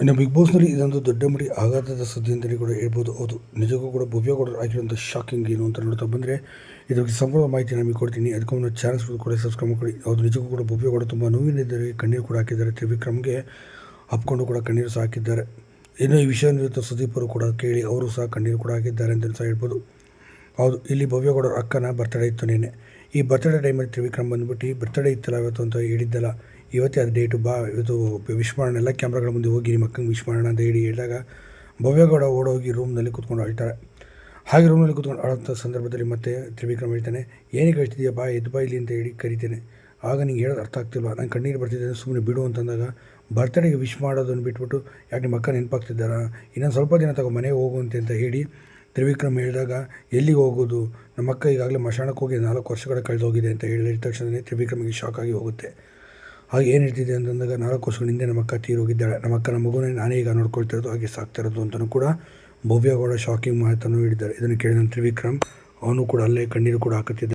ಇನ್ನು ಬಿಗ್ ಬಾಸ್ನಲ್ಲಿ ಇದೊಂದು ದೊಡ್ಡ ಮಡಿ ಆಘಾತದ ಸುದ್ದಿ ಅಂತಲೇ ಕೂಡ ಹೇಳ್ಬೋದು. ಹೌದು, ನಿಜಕ್ಕೂ ಕೂಡ ಭವ್ಯಗೌಡರು ಆಗಿರುವಂಥ ಶಾಕಿಂಗ್ ಏನು ಅಂತ ನೋಡ್ತಾ ಬಂದರೆ ಇದ್ರ ಬಗ್ಗೆ ಸಂಪೂರ್ಣ ಮಾಹಿತಿ ನಮಗೆ ಕೊಡ್ತೀನಿ. ಅದಕ್ಕೂ ಒಂದು ಚಾನಲ್ಸ್ ಕೂಡ ಸಬ್ಸ್ಕ್ರೈಬ್ ಮಾಡಿ ಹೌದು, ನಿಜಕ್ಕೂ ಕೂಡ ಭವ್ಯಗೌಡ ತುಂಬ ನೋವಿನಿದ್ದಾರೆ ಕಣ್ಣೀರು ಕೂಡ ಹಾಕಿದ್ದಾರೆ. ತ್ರಿವಿಕ್ರಮ್ಗೆ ಅಪ್ಕೊಂಡು ಕೂಡ ಕಣ್ಣೀರು ಸಹ ಹಾಕಿದ್ದಾರೆ. ಇನ್ನು ಈ ವಿಷಯ ನಿರುತ್ತ ಸುದೀಪ್ ಅವರು ಕೂಡ ಕೇಳಿ ಅವರು ಸಹ ಕಣ್ಣೀರು ಕೂಡ ಹಾಕಿದ್ದಾರೆ ಅಂತ ಸಹ ಹೇಳ್ಬೋದು. ಹೌದು, ಇಲ್ಲಿ ಭವ್ಯಗೌಡರ ಅಕ್ಕನ ಬರ್ತಡೇ ಇತ್ತು ನಿನ್ನೆ. ಈ ಬರ್ತಡೇ ಟೈಮಲ್ಲಿ ತ್ರಿವಿಕ್ರಮ್ ಬಂದ್ಬಿಟ್ಟು ಬರ್ತಡೇ ಇತ್ತಲ್ಲ ಇವತ್ತು ಅಂತ ಹೇಳಿದ್ದಲ್ಲ, ಇವತ್ತೇ ಅದು ಡೇಟು ಬಾ, ಇದು ವಿಶ್ ಮಾಡೋಣ, ಎಲ್ಲ ಕ್ಯಾಮ್ರಾಗಳ ಮುಂದೆ ಹೋಗಿ ನಿಮ್ಮ ಅಕ್ಕಂಗೆ ವಿಶ್ ಮಾಡೋಣ ಅಂತ ಹೇಳಿ ಹೇಳಿದಾಗ ಭವ್ಯಗೌಡ ಓಡೋಗಿ ರೂಮ್ನಲ್ಲಿ ಕೂತ್ಕೊಂಡು ಅಳ್ತಾರೆ. ಹಾಗೆ ರೂಮ್ನಲ್ಲಿ ಕೂತ್ಕೊಂಡು ಅಳೋಂಥ ಸಂದರ್ಭದಲ್ಲಿ ಮತ್ತೆ ತ್ರಿವಿಕ್ರಮ್ ಹೇಳ್ತಾನೆ ಏನಕ್ಕೆ ಹೇಳ್ತಿದ್ಯಾ ಬಾ, ಎದ್ದು ಬಾ ಇಲ್ಲಿ ಅಂತ ಹೇಳಿ ಕರಿತೇನೆ. ಆಗ ನಿಂಗೆ ಹೇಳೋದು ಅರ್ಥ ಆಗ್ತಿಲ್ವ? ನಂಗೆ ಕಣ್ಣೀರು ಬರ್ತಿದ್ದೇನೆ ಸುಮ್ಮನೆ ಬಿಡು ಅಂತಂದಾಗ ಬರ್ತಡೇಗೆ ವಿಶ್ ಮಾಡೋದನ್ನು ಬಿಟ್ಬಿಟ್ಟು, ಯಾಕೆ ನಿಮ್ಮ ಅಕ್ಕ ನೆನಪಾಗ್ತಿದ್ದಾರಾ? ಇನ್ನೊಂದು ಸ್ವಲ್ಪ ದಿನ ತಗೋ, ಮನೆಗೆ ಹೋಗುವಂತೆ ಅಂತ ಹೇಳಿ ತ್ರಿವಿಕ್ರಮ್ ಹೇಳಿದಾಗ, ಎಲ್ಲಿಗೆ ಹೋಗೋದು? ನಮ್ಮ ಅಕ್ಕ ಈಗಾಗಲೇ ಮಶಾಣಕ್ಕೆ ಹೋಗಿ ನಾಲ್ಕು ವರ್ಷಗಳ ಕಳೆದೋಗಿದೆ ಅಂತ ಹೇಳಿದ ತಕ್ಷಣ ತ್ರಿವಿಕ್ರಮಿಗೆ ಶಾಕ್ ಆಗಿ ಹೋಗುತ್ತೆ. ಹಾಗೆ ಏನು ಇರ್ತಿದೆ ಅಂತಂದಾಗ ನಾಲ್ಕು ವರ್ಷಗಳ ಹಿಂದೆ ನಮ್ಮ ಅಕ್ಕ ತೀರೋಗಿದ್ದಾಳೆ. ನಮ್ಮ ಅಕ್ಕನ ಮಗುನೇ ನಾನೇ ಈಗ ನೋಡ್ಕೊಳ್ತಿರೋದು, ಹಾಗೆ ಸಾಕ್ತಿರೋದು ಅಂತಲೂ ಕೂಡ ಭವ್ಯಗೌಡ ಶಾಕಿಂಗ್ ಮಾತನ್ನು ಹೇಳಿದ್ದಾರೆ. ಇದನ್ನು ಕೇಳಿದ ತ್ರಿವಿಕ್ರಮ್, ಅವನು ಕೂಡ ಅಲ್ಲೇ ಕಣ್ಣೀರು ಕೂಡ ಹಾಕುತ್ತಿದ್ದ